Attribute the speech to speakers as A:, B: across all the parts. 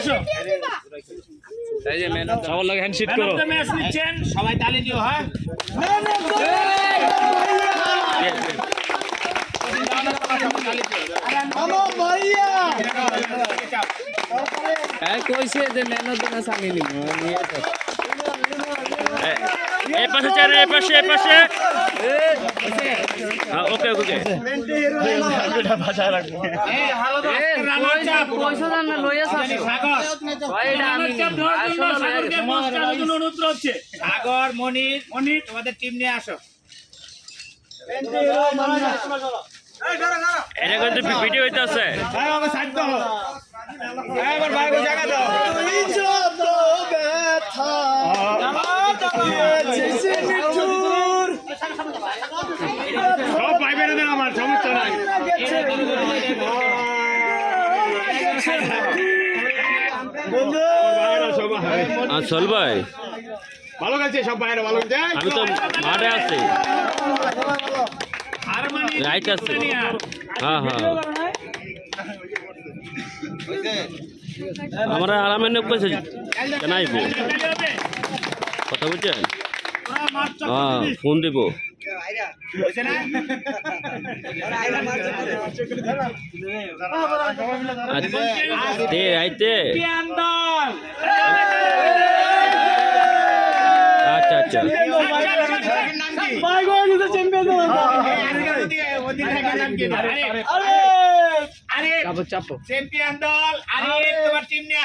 A: আসো
B: সবার লাগে হ্যান্ডশিট করো
A: ম্যান অফ দ্য ম্যাচ নিচ্ছেন। সবাই তালি দিও হ্যাঁ?
C: কইছে যে মেহনত আমি নিব নিয়ে তো
B: এই পাশে চার এই পাশে এই পাশে। হ্যাঁ ওকে ওকে
A: সাগর
C: ভাই
A: মনির মনির তোমাদের টিম নিয়ে আসো।
B: এটা কিন্তু ভিডিও হইতে আছে
D: সব ভাই বোনেদের আমার সমস্যা নাই। ভাইয়েরা
B: আর চল ভাই।
D: ভালো গেছে সব ভাইয়েরা ভালো গেছে
B: আমি তো মাঠে আছি। রাইট আছে। হ্যাঁ হ্যাঁ। আমরা আরামে নেব কইছে জানাইব কথা বুঝছেন? হ্যাঁ ফোন দিব। আইতে আচ্ছা আচ্ছা।
A: আরে
C: চাপো
A: চ্যাম্পিয়ন দল আরে তোমার টিম নিয়ে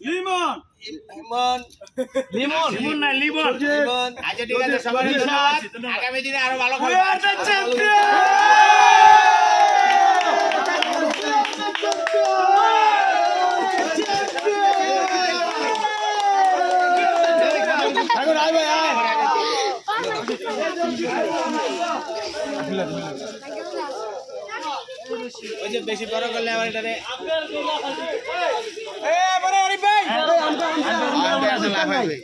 A: লিমন!
E: ইমন
A: লিমন? না লিমন।
E: ইমন
A: আচ্ছা ঠিক আছে সবার ধন্যবাদ আগামী দিনে আরও ভালো ওই যে বেশি বড় করলে আবার এটারে লাভ হবে